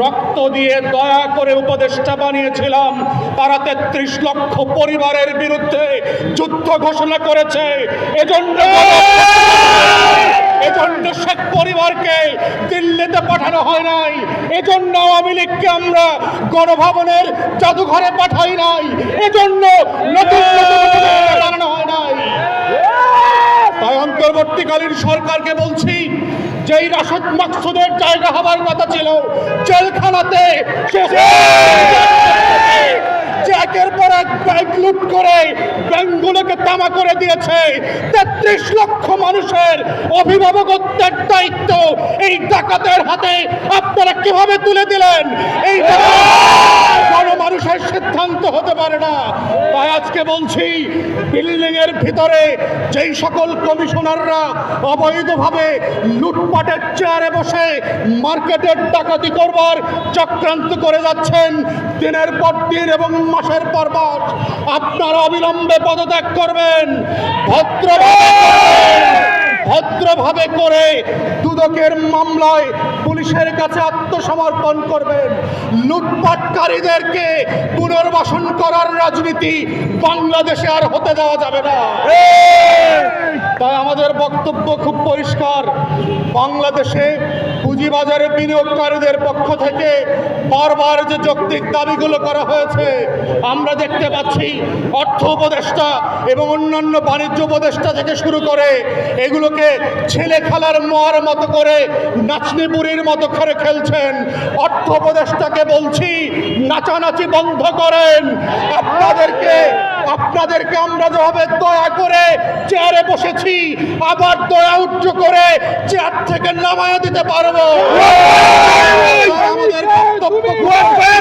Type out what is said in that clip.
রক্ত দিয়ে দয়া করে উপদেষ্টা বানিয়েছিলাম। তারা তেত্রিশ লক্ষ পরিবারের বিরুদ্ধে যুদ্ধ ঘোষণা করেছে। এজন্য এজন্য শেখ পরিবারকে দিল্লিতে পাঠানো হয় নাই। এজন্য আওয়ামী লীগকে আমরা গণভবনের জাদুঘরে পাঠাই নাই। এজন্য অন্তর্বর্তীকালীন সরকারকে বলছি যেই রাশেদ মাকসুদের জায়গা হবার কথা ছিল জেলখানাতে একের পর এক ব্যাংক লুট করে ব্যাংকগুলোকে তামা করে দিয়েছে তেত্রিশ লক্ষ মানুষের অভিভাবকত্বের দায়িত্ব এই ডাকাতের হাতে আপনারা কীভাবে তুলে দিলেন? এই মানুষের সিদ্ধান্ত হতে পারে না তাই আজকে বলছি বিল্ডিং এর ভিতরে যেই সকল কমিশনাররা অবৈধভাবে লুটপাটের চেয়ারে বসে মার্কেটের ডাকাতি করবার চক্রান্ত করে যাচ্ছেন, দিনের পর দিন এবং মাসের পর মাস আপনারা অবিলম্বে পদত্যাগ করবেন করবেন। ভদ্রভাবে করে দুদকের মামলায় পুলিশের কাছে আত্মসমর্পণ করবেন। লুটপাটকারীদেরকে পুনর্বাসন করার রাজনীতি বাংলাদেশে আর হতে দেওয়া যাবে না। তাই আমাদের বক্তব্য খুব পরিষ্কার। বাংলাদেশে পুঁজিবাজারে বিনিয়োগকারীদের পক্ষ থেকে বারবার যে যৌক্তিক দাবিগুলো করা হয়েছে আমরা দেখতে পাচ্ছি অর্থ উপদেষ্টা এবং অন্যান্য বাণিজ্য উপদেষ্টা থেকে শুরু করে এগুলোকে ছেলে খেলার মোয়ার মতো করে নাচনিপুরির মতো করে খেলছেন। অর্থ উপদেষ্টাকে বলছি নাচানাচি বন্ধ করেন। আপনাদেরকে আপনাদেরকে আমরা যেভাবে দয়া করে চেয়ারে বসেছি আবার দয়া উচ্চ করে চেয়ার থেকে নামায় দিতে পারব। আমাদের